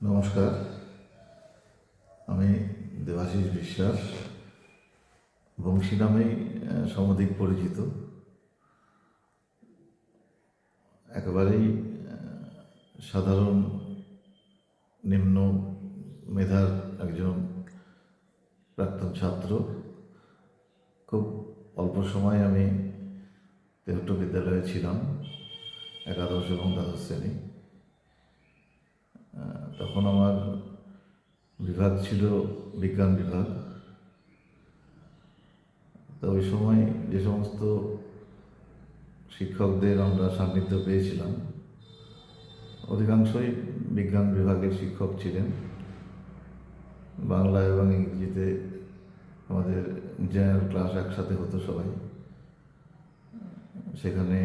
নমস্কার। আমি দেবাশিস বিশ্বাস, বংশী নামেই সমধিক পরিচিত। একেবারেই সাধারণ নিম্ন মেধার একজন প্রাক্তন ছাত্র। খুব অল্প সময় আমি তেহট্ট বিদ্যালয়ে ছিলাম, একাদশ এবং দ্বাদশ শ্রেণি। তখন আমার বিভাগ ছিল বিজ্ঞান বিভাগ। তো ওই সময় যে সমস্ত শিক্ষকদের আমরা সান্নিধ্য পেয়েছিলাম, অধিকাংশই বিজ্ঞান বিভাগের শিক্ষক ছিলেন। বাংলা এবং ইংরেজিতে আমাদের জেনারেল ক্লাস একসাথে হতো সবাই। সেখানে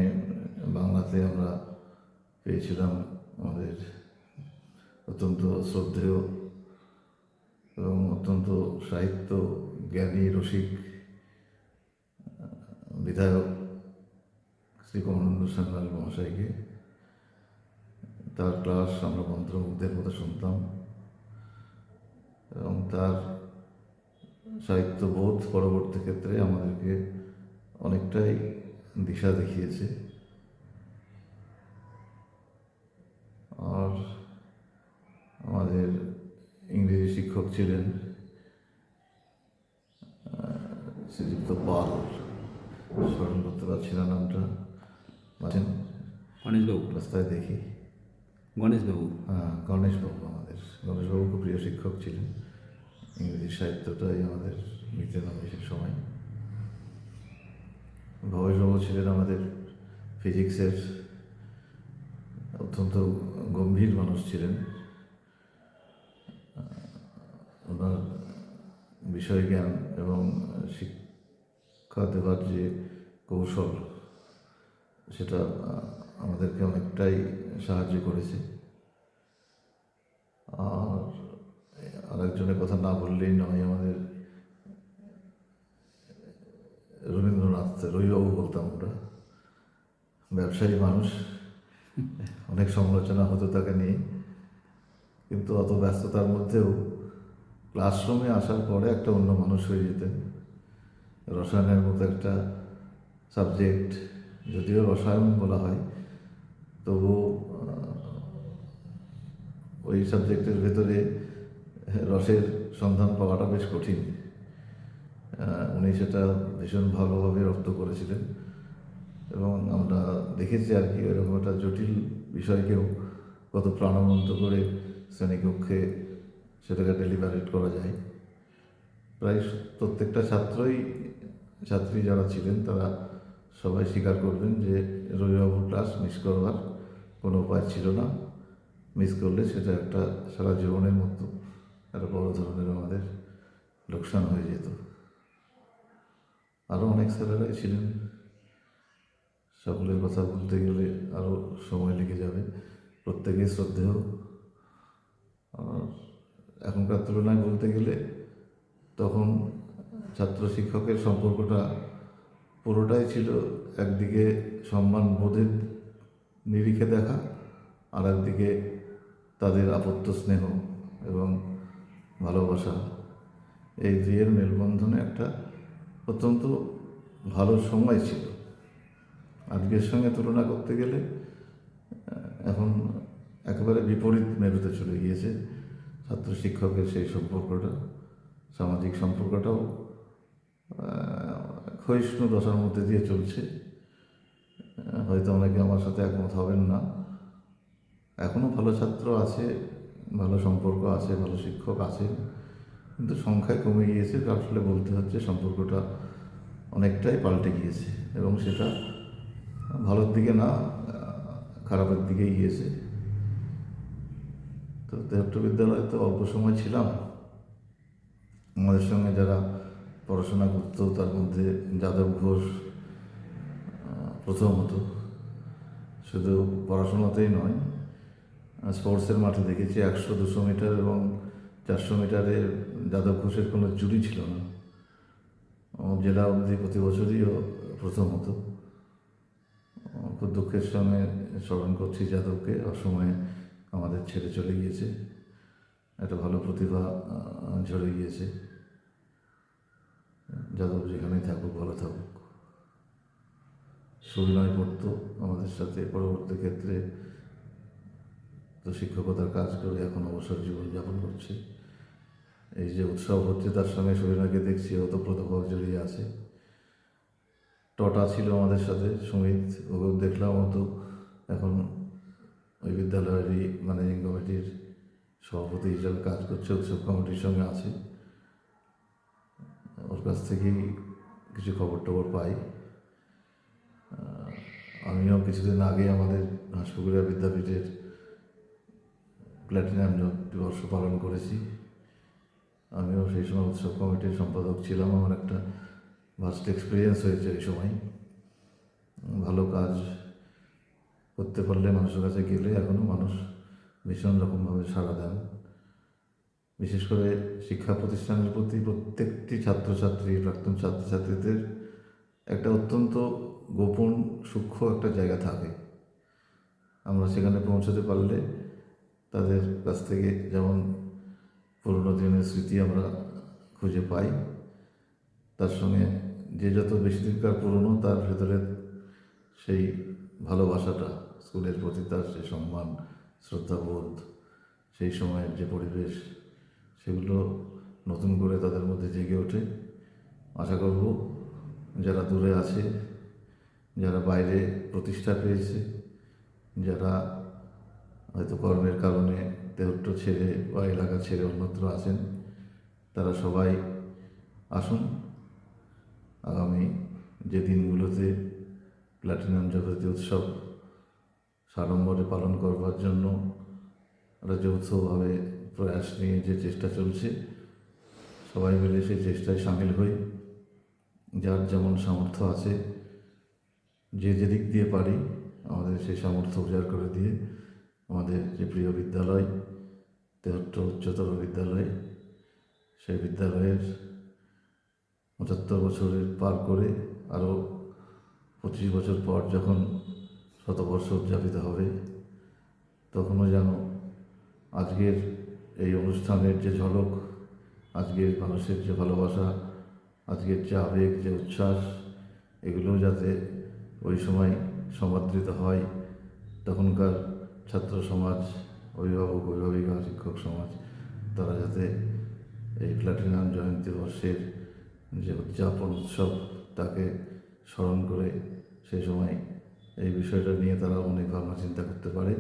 বাংলাতে আমরা পেয়েছিলাম আমাদের অত্যন্ত শ্রদ্ধেয় এবং অত্যন্ত সাহিত্য জ্ঞানী, রসিক বিধায়ক শ্রী কমলেন্দু সান্যাল মহাশয়কে। তার ক্লাস আমরা মন্ত্রমুগ্ধের মতো শুনতাম এবং তার সাহিত্যবোধ পরবর্তী ক্ষেত্রে আমাদেরকে অনেকটাই দিশা দেখিয়েছে। আর আমাদের ইংরেজি শিক্ষক ছিলেন শ্রীযুক্ত পাল স্মরণ করতে পারছি না নামটা আছেন গণেশবাবু। রাস্তায় দেখি। গণেশবাবু? হ্যাঁ গণেশবাবু আমাদের। গণেশবাবু খুব প্রিয় শিক্ষক ছিলেন। ইংরেজি সাহিত্যটাই আমাদের নিতেন আমি সে সময়। ভবেশবাবু ছিলেন আমাদের ফিজিক্সের অত্যন্ত গম্ভীর মানুষ ছিলেন। ওনার বিষয় জ্ঞান এবং শিক্ষা দেওয়ার যে কৌশল সেটা আমাদেরকে অনেকটাই সাহায্য করেছে। আর আরেকজনের কথা না বললেই নয় আমাদের রবীন্দ্রনাথ রবিবাবু বলতাম আমরা ব্যবসায়ী মানুষ। অনেক সমালোচনা হতো তাকে নিয়ে কিন্তু অত ব্যস্ততার মধ্যেও ক্লাসরুমে আসার পরে একটা অন্য মানুষ হয়ে যেতেন। রসায়নের মতো একটা সাবজেক্ট, যদিও রসায়ন বলা হয় তবু ওই সাবজেক্টের ভেতরে রসের সন্ধান পাওয়াটা বেশ কঠিন। উনি সেটা ভীষণ ভালোভাবে রপ্ত করেছিলেন। এবং আমরা দেখেছি আর কি এরকম একটা জটিল বিষয়কেও কত প্রাণবন্ত করে শ্রেণীকক্ষে সেটাকে ডেলিভারেট করা যায়। প্রায় প্রত্যেকটা ছাত্রই, ছাত্রী যারা ছিলেন তারা সবাই স্বীকার করবেন যে রবিবাবুর ক্লাস মিস করবার কোনো উপায় ছিল না। মিস করলে সেটা একটা সারা জীবনের মতো একটা বড় ধরনের আমাদের লোকসান হয়ে যেত। আরও অনেক স্যারেরাই ছিলেন। সকলের কথা বলতে গেলে আরও সময় লেগে যাবে। প্রত্যেকেই শ্রদ্ধেয়। আর এখনকার তুলনায় বলতে গেলে তখন ছাত্র শিক্ষকের সম্পর্কটা পুরোটাই ছিল একদিকে সম্মান বোধের নিরিখে দেখা আর একদিকে তাদের আপত্ত স্নেহ এবং ভালোবাসা। এই দুইয়ের মেলবন্ধনে একটা অত্যন্ত ভালো সময় ছিল। আজকের সঙ্গে তুলনা করতে গেলে এখন একেবারে বিপরীত মেরুতে চলে গিয়েছে। ছাত্র শিক্ষকের সেই সম্পর্কটা, সামাজিক সম্পর্কটাও ক্ষয়িষ্ণু দশার মধ্যে দিয়ে চলছে। হয়তো অনেকে আমার সাথে একমত হবেন না। এখনও ভালো ছাত্র আছে, ভালো সম্পর্ক আছে, ভালো শিক্ষক আছে, কিন্তু সংখ্যায় কমে গিয়েছে আসলে বলতে হচ্ছে সম্পর্কটা অনেকটাই পাল্টে গিয়েছে এবং সেটা ভালোর দিকে না খারাপের দিকেই গিয়েছে। তো দেহট্ট বিদ্যালয়ে তো অল্প সময় ছিলাম। আমাদের সঙ্গে যারা পড়াশোনা করতো, তার মধ্যে যাদব ঘোষ প্রথমত শুধু পড়াশোনাতেই নয়, স্পোর্টসের মাঠে দেখেছি একশো, দুশো মিটার এবং চারশো মিটারে যাদব ঘোষের কোনো জুড়ি ছিল না। জেলা অবধি প্রতি বছরই প্রথম হতো। খুব দুঃখের সঙ্গে স্মরণ করছি যাদবকে। অসময়ে আমাদের ছেড়ে চলে গিয়েছে। একটা ভালো প্রতিভা ঝরে গিয়েছে। যাদব যেখানেই থাকুক, ভালো থাকুক। সুবিনয় পড়তো আমাদের সাথে পরবর্তী ক্ষেত্রে। তো শিক্ষকতার কাজ করে এখন অবসর জীবনযাপন করছে। এই যে উৎসব হচ্ছে, তার সঙ্গে সুবিনয়কে দেখছি, ওতপ্রোতভাবে জড়িয়ে আছে। টটা ছিল আমাদের সাথে, সুমিত ওকেও দেখলাম, ও তো এখন ওই বিদ্যালয়েরই ম্যানেজিং কমিটির সভাপতি হিসাবে কাজ করছে, উৎসব কমিটির সঙ্গে আছে। ওর কাছ থেকেই কিছু খবর টবর পাই আমিও কিছুদিন আগে আমাদের হাঁসপুকুরিয়া বিদ্যাপীঠের প্ল্যাটিনাম দিবস পালন করেছি। আমিও সেই সময় উৎসব কমিটির সম্পাদক ছিলাম। আমার একটা ভাস্ট এক্সপিরিয়েন্স হয়েছে এই সময়। ভালো কাজ করতে পারলে মানুষের কাছে গেলে এখনও মানুষ ভীষণ রকমভাবে সাড়া দেন। বিশেষ করে শিক্ষা প্রতিষ্ঠানের প্রতি প্রত্যেকটি ছাত্রছাত্রী, প্রাক্তন ছাত্রছাত্রীদের একটা অত্যন্ত গোপন, সূক্ষ্ম একটা জায়গা থাকে। আমরা সেখানে পৌঁছতে পারলে তাদের কাছ থেকে যেমন পুরোনো দিনের স্মৃতি আমরা খুঁজে পাই, তার সঙ্গে যে যত বেশি দিনকার পুরনো, তার ভেতরে সেই ভালোবাসাটা স্কুলের প্রতি তার যে সম্মান, শ্রদ্ধাবোধ, সেই সময়ের যে পরিবেশ, সেগুলো নতুন করে তাদের মধ্যে জেগে ওঠে। আশা করব যারা দূরে আছে, যারা বাইরে প্রতিষ্ঠা পেয়েছে, যারা হয়তো কর্মের কারণে দেহট্ট ছেড়ে বা এলাকা ছেড়ে অন্যত্র আছেন, তারা সবাই আসুন। আগামী যে দিনগুলোতে প্ল্যাটিনাম জগতী উৎসব সাড়ম্বরে পালন করবার জন্য একটা যৌথভাবে প্রয়াস নিয়ে যে চেষ্টা চলছে, সবাই মিলে সেই চেষ্টায় সামিল হই। যার যেমন সামর্থ্য আছে, যে যেদিক দিয়ে পারি আমাদের সেই সামর্থ্য উজাড় করে দিয়ে আমাদের যে প্রিয় বিদ্যালয়, তেহট্ট উচ্চতর বিদ্যালয়, সেই বিদ্যালয়ের পঁচাত্তর বছরের পার করে আরও পঁচিশ বছর পর যখন শতবর্ষ উদযাপিত হবে। তখনও যেন আজকের এই অনুষ্ঠানের যে ঝলক, আজকের মানুষের যে ভালোবাসা, আজকের যে আবেগ, যে উচ্ছ্বাস এগুলো যাতে ওই সময় সমাদৃত হয়। তখনকার ছাত্র সমাজ, অভিভাবক, অভিভাবিকা, শিক্ষক সমাজ, তারা যাতে এই প্ল্যাটিনাম জয়ন্তী বর্ষের যে উদযাপন উৎসব, তাকে স্মরণ করে সেই সময় এই বিষয়টা নিয়ে তারা অনেক ভাবনা চিন্তা করতে পারে।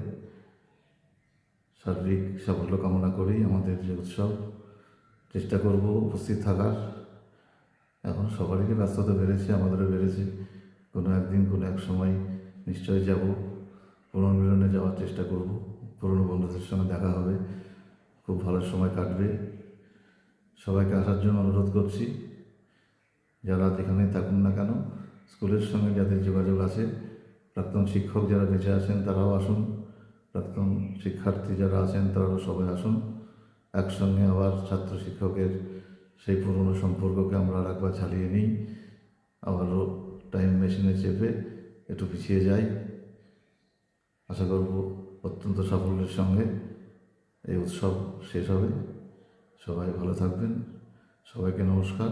সার্বিক সাফল্য কামনা করেই আমাদের যে উৎসব চেষ্টা করব উপস্থিত থাকার। এখন সবারই ব্যস্ততা বেড়েছে, আমাদেরও বেড়েছে। কোনো একদিন, কোনো এক সময় নিশ্চয়ই যাব। পুনর্মিলনে যাওয়ার চেষ্টা করব। পুরনো বন্ধুদের সঙ্গে দেখা হবে। খুব ভালো সময় কাটবে। সবাইকে আসার জন্য অনুরোধ করছি। যারা যেখানেই থাকুন না কেন, স্কুলের সঙ্গে যাদের যোগাযোগ আছে প্রাক্তন শিক্ষক যারা বেঁচে আছেন তারাও আসুন। প্রাক্তন শিক্ষার্থী যারা আছেন তারাও সবাই আসুন। একসঙ্গে আবার ছাত্র শিক্ষকের সেই পুরনো সম্পর্ককে আমরা আর একবার চালিয়ে নিই। আবারও টাইম মেশিনে চেপে একটু পিছিয়ে যাই। আশা করব অত্যন্ত সাফল্যের সঙ্গে এই উৎসব শেষ হবে। সবাই ভালো থাকবেন। সবাইকে নমস্কার।